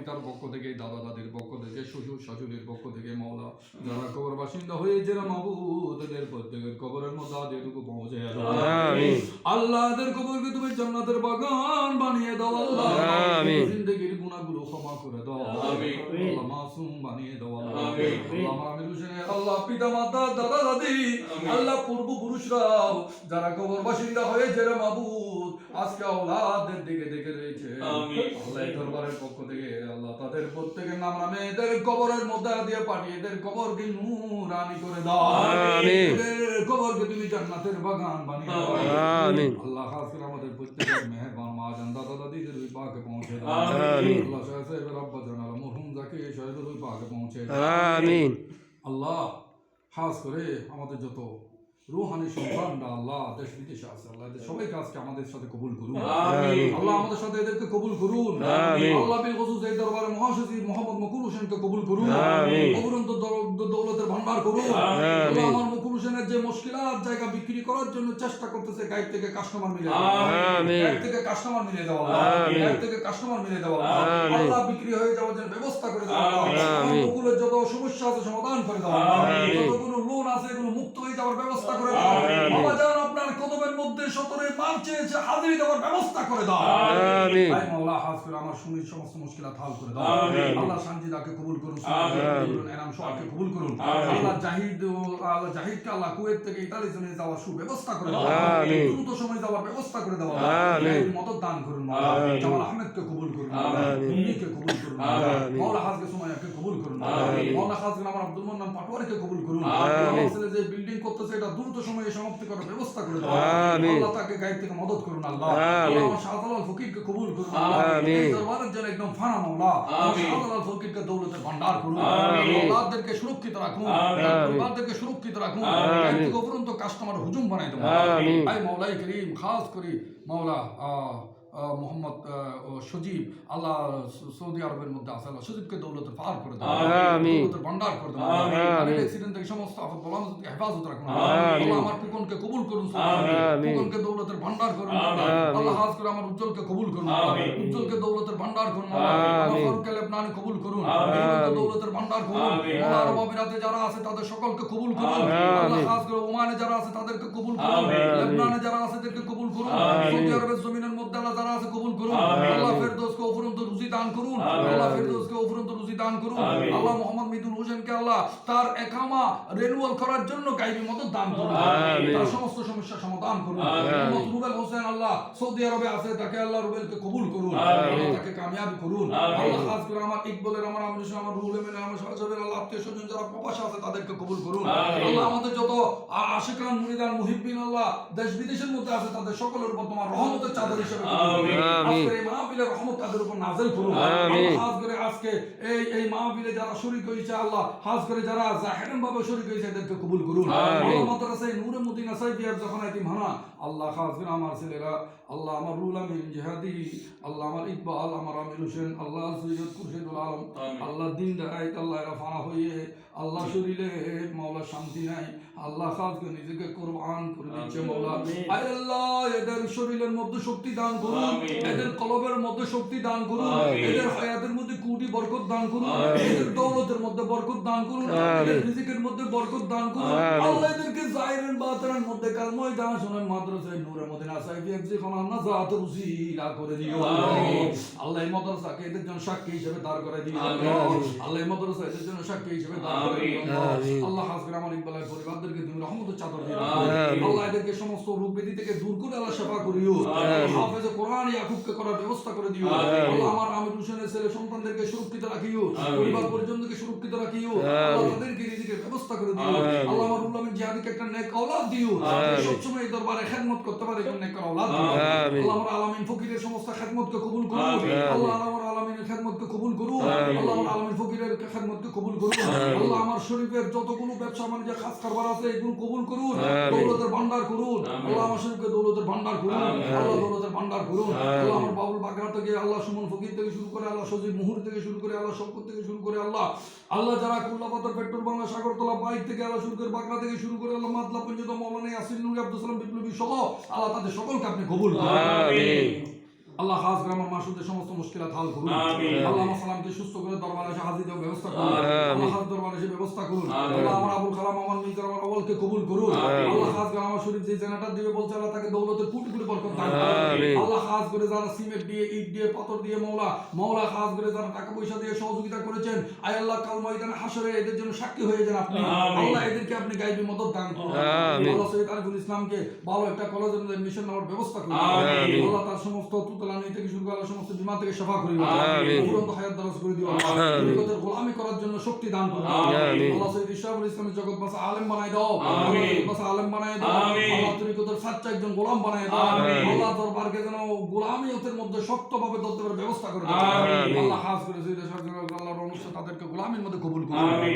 পিতার পক্ষ থেকে দাদা দাদির পক্ষ থেকে শ্বশুর শাশুড়ির পক্ষ থেকে মৌলা যারা কবর বাসিন্দা হয়েছে না মাবুদ এদের প্রত্যেকের কবরের মধ্যে যেটুকু পৌঁছে দাও আমিন। আল্লাহ এদের কবরকে তুমি জান্নাতের বাগান বানিয়ে দাও আল্লাহ জিন্দগির গুনাহগুলো ক্ষমা করে দাও আল্লাহ মাসুম বানিয়ে দাও আল্লাহ আল্লাহ আমির হোসেনের আল্লাহ পিতা মাতা দাদা দাদি আল্লাহ পূর্বপুরুষরাও যারা কবর বাসিন্দা হয়েছে রে মাবুদ আজকে দিকে দেখে রয়েছে। আল্লাহ দরবারের পক্ষ থেকে আল্লাহ তাদের প্রত্যেকের নাম নামে এদের কবরের মধ্যে দিয়ে পাঠিয়ে এদের কবরকে নূরানি করে দাও আমিন। এদের কবরকে তুমি জান্নাতের বাগান বানিয়ে দাও আমিন। আল্লাহ খাস করে আমাদের প্রত্যেকের মেহেরবান মা জান দাদা দাদিদের ওই পাকে পৌঁছে দাও আমিন। আল্লাহ সাহেব সাহেবের আব্বা জান আল্লাহ মরহুম যাকে সাহেবের ওই পাকে পৌঁছে দাও আমিন আল্লাহ খাস করে আমাদের যত রুহানি সন্তানরা আল্লাহ দেশ বিদেশে আছে আল্লাহ। এদের সবাইকে আজকে আমাদের সাথে কবুল করুন। আল্লাহ আমাদের সাথে এদেরকে কবুল করুন। আমিন। আল্লাহ বিল গজুজ এই দরবারে মহাসচিব মোহাম্মদ মকুল হোসেনকে কবুল করুন। আমিন। অবরন্ত দৌলতের ভান্ডার করুন। আল্লাহ আমার মকুল যে মুশকিলাত জায়গা বিক্রি করার জন্য চেষ্টা করতেছে গাইড থেকে কাস্টমার মিলে। গাইড থেকে কাস্টমার মিলে দেওয়া আমিন। গাইড থেকে কাস্টমার মিলে দেওয়া। আল্লাহ বিক্রি হয়ে যাওয়ার জন্য ব্যবস্থা করে দেওয়া। মকুলের যত সমস্যা আছে সমাধান করে দেওয়া আমিন। যতগুলো লোন আছে এগুলো মুক্ত হয়ে যাওয়ার ব্যবস্থা করে দেওয়া আমিন। বাবা জান আপনার কদমের মধ্যে সতরে মার্চ এসে হাজিরি দেওয়ার ব্যবস্থা করে দাও আমিন মাওলা হাজ করে আমার সুমির সমস্ত মুশকিলাত হাল করে দাও আমিন। আল্লাহ সানজিদাকে কবুল করুন আমিন। এনাম সোহাগকে কবুল করুন আল্লাহ জাহিদ ও আল্লাহ জাহিদকে আল্লাহ কুয়েত থেকে ইতালি জন্য যাওয়ার সুব্যবস্থা করে দাও আমিন। দ্রুত সময় যাওয়ার ব্যবস্থা করে দাও আমিন। মদত দান করুন মাওলা আমিন। জামাল আহমেদকে কবুল করুন আমিন। কবুল করুন আমিন। মাওলা হাজকে সুমাইয়াকে কবুল করুন। মাওলা হাজকে আমার আব্দুল মান্নান পাটোয়ারিকে কবুল করুন আমিন। যে বিল্ডিং করতেছে এটা দ্রুত সময়ে সমাপ্তি করার ব্যবস্থা করে দাও আল্লাহ তাকে গাইড থেকে মদত করুন আল্লাহ। আমার শাহজালাল ফকিরকে কবুল করুন আমিন। এই দরবারের জন্য একদম ফানা মাওলা শাহজালাল ফকিরকে দৌলতের ভান্ডার করুন। আল্লাহদেরকে সুরক্ষিত রাখুন। আল্লাহদেরকে সুরক্ষিত রাখুন। থেকে উপরন্ত কাস্টমার হুজুম বানাই দেবো আমিন। আই মাওলাই করিম খাস করে মাওলা মোহাম্মদ সজীব আল্লাহ সৌদি আরবের মধ্যে আছে। আল্লাহ সজীবকে দৌলতের পার করে আমিন। দৌলতের ভান্ডার করে। গাড়ির অ্যাক্সিডেন্ট থেকে সমস্ত আফত বলা হেফাজত রাখুন। আল্লাহ আমার কুকনকে কবুল করুন কুকনকে দৌলতের ভান্ডার করুন। আল্লাহ হাজ করে আমার উজ্জ্বলকে কবুল করুন। উজ্জ্বলকে দৌলতের ভান্ডার করুন। লেবনানি কবুল করুন। দৌলতের ভান্ডার করুন। আরব আমিরাতে যারা আছে তাদের সকলকে কবুল করুন। আল্লাহ খাস করে ওমানে যারা আছে তাদেরকে কবুল করুন। লেবনানে যারা আছে তাদেরকে কবুল করুন। সৌদি আরবের জমিনের মধ্যে আল্লাহ যারা আছে কবুল করুন। আল্লাহ দান করুন। আল্লাহ ফেরদৌসকে উপরন্ত রুজি দান করুন। আল্লাহ মোহাম্মদ মিদুল হোসেনকে আল্লাহ তার একামা রেনুয়াল করার জন্য গাইবি মদত দান করুন। তার সমস্ত সমস্যা সমাধান করুন। আমিন। রুবেল হোসেন আল্লাহ সৌদি আরবে আছে তাকে আল্লাহ রুবেলকে কবুল করুন। আল্লাহ তাকে কামিয়াবি করুন। আল্লাহ খাস করে আমার ইকবলের আমার আমির হোসেন আমার রুহুল আমিন আমার শাহজাবের আল্লাহ আত্মীয় স্বজন যারা প্রবাসে আছে তাদেরকে কবুল করুন। আল্লাহ আমাদের যত আশিকান মুরিদান মুহিব্বিন আল্লাহ দেশ বিদেশের মধ্যে আছে তাদের সকলের উপর তোমার রহমতের চাদর হিসেবে। আমিন। আজকের এই মাহফিলের রহমত তাদের উপর নাজেল করুন। আল্লাহ করে আজকে এই এই মাহফিলে যারা শরীক হয়েছে আল্লাহ হাজ করে যারা জাহেরান ভাবে শরীক হয়েছে এদেরকে কবুল করুন। মাদ্রাসায় নূরে মদিনা সাইদিয়ার যখন এতিম হানা আল্লাহ খাস করে আমার ছেলেরা আল্লাহ আমার রুল আমিন জিহাদি আল্লাহ আমার ইকবাল আমার আমির হোসেন আল্লাহ সৈয়দ খুরশেদুল আলম আল্লাহ দিন দায়িত আল্লাহ এরা ফানা হয়ে আল্লাহ শরীরে মাওলা শান্তি নাই আল্লাহ খাস করে নিজেকে কোরবান করে দিচ্ছে মাওলা আয় আল্লাহ এদের শরীরের মধ্যে শক্তি দান করুন। এদের কলবের মধ্যে শক্তি দান করুন। এদের হায়াতের মধ্যে কুটি বরকত দান করুন। এদের দৌলতের মধ্যে বরকত দান করুন। এদের। রিজিকের মধ্যে বরকত দান করুন। আল্লাহ এদেরকে জাহিরের বাতরার মধ্যে কাল ময়দান শোনেন। মাদ্রাসায় নূরের মধ্যে নাসাই দিয়ে যে কোন আমরা জাত উসিলা করে দিও। আল্লাহ এই মাদ্রাসাকে এদের জন্য সাক্ষী হিসেবে দাঁড় করে দিও আমিন। আল্লাহ এই মাদ্রাসা এদের জন্য সাক্ষী হিসেবে দাঁড় করে দিও আল্লাহ হাজরে আমার ইকবালের পরিবারদেরকে তুমি রহমতের চাদর দিও। আল্লাহ এদেরকে সমস্ত রোগ ব্যাধি থেকে দূর করে আল্লাহ সেবা করিও। হাফেজ কোরআন ইয়াকুবকে করার ব্যবস্থা করে দিও। আল্লাহ আমার আমির হোসেনের ছেলে সন্তানদেরকে সুরক্ষিত রাখিও। পরিবার পরিজনদেরকে সুরক্ষিত রাখিও। আল্লাহ তাদেরকে রিজিকের ব্যবস্থা করে দিও। আল্লাহ আমার জিহাদিকে একটা নেক আওলাদ দিও। সবসময় এই দরবারে খেদমত করতে পারে নেক আওলাদ দিও। আল্লাহ আমার আলামিন ফকিরের সমস্ত খেদমতকে কবুল করুন আল্লাহ আমার আলামিনের খেদমতকে কবুল করুন আল্লাহ আমার আলামিন ফকিরের খেদমতকে কবুল করুন আল্লাহ আমার শরীফের যতগুলো ব্যবসা বাণিজ্য খাস কারবার আছে এগুলো কবুল করুন দৌলতের ভান্ডার করুন। আল্লাহ আমার শরীফকে দৌলতের ভান্ডার করুন। আল্লাহ দৌলতের ভান্ডার করুন। আল্লাহ আমার বাবুল বাগরা থেকে আল্লাহ সুমন ফকির থেকে শুরু করে আল্লাহ সজীব মুহুর থেকে শুরু করে আল্লাহ শঙ্কর থেকে শুরু করে আল্লাহ আল্লাহ যারা কুল্লাপাতার পেট্রোল বাংলা সাগরতলা বাইক থেকে আল্লাহ শুরু করে বাগড়া থেকে শুরু করে আল্লাহ মাতলা পঞ্চত মৌলানা ইয়াসিন নুরি আব্দুল সালাম বিপ্লবী সহ আল্লাহ তাদের সকলকে আপনি কবুল করুন। আমিন। আল্লাহ খাস করে মাসুদের সমস্ত মুশকিলাত হাল করুন। আল্লাহ সালামকে সুস্থ করে দরবারে এসে হাজির দেওয়ার ব্যবস্থা করুন। আল্লাহ খাস দরবারে এসে ব্যবস্থা করুন। আল্লাহ আমার আবুল কালাম আমার মিজার আমার আবুলকে কবুল করুন। আল্লাহ করে আমার শরীর যে জানাটা দিবে বলছে আল্লাহ তাকে দৌলতের কোটি কোটি বরকত দান আল্লাহ খাস করে যারা সিমেন্ট দিয়ে ইট দিয়ে পাথর দিয়ে মৌলা মৌলা খাস করে যারা টাকা পয়সা দিয়ে সহযোগিতা করেছেন আয় আল্লাহ কাল ময়দানে হাসরে এদের জন্য সাক্ষী হয়ে যান আপনি। আল্লাহ এদেরকে আপনি গাইবি মদত দান করুন। আল্লাহ সৈয়দ আরিফুল ইসলামকে ভালো একটা কলেজের মিশন নেওয়ার ব্যবস্থা করুন। আল্লাহ তার সমস্ত তুতলানি থেকে শুরু করে সমস্ত বিমা থেকে সেবা করি আমিন। উড়ন্ত হায়াত দারাজ করে দিও। তরিকতের গোলামি করার জন্য শক্তি দান আমিন। আল্লাহ সৈয়দ ইসলামুল ইসলামের জগৎ বাসা আলেম বানাই দাও আমিন। বাসা আলেম বানাই দাও আমিন। আল্লাহ তরিকতের সাচ্চা একজন গোলাম বানাই দাও। আল্লাহ দরবারকে যেন গোলামিয়তের মধ্যে শক্তভাবে ধরতে ব্যবস্থা করে দাও আমিন। আল্লাহ খাস করে সৈয়দ আল্লাহর অনুষ্ঠান তাদেরকে গোলামির মধ্যে কবুল আমিন।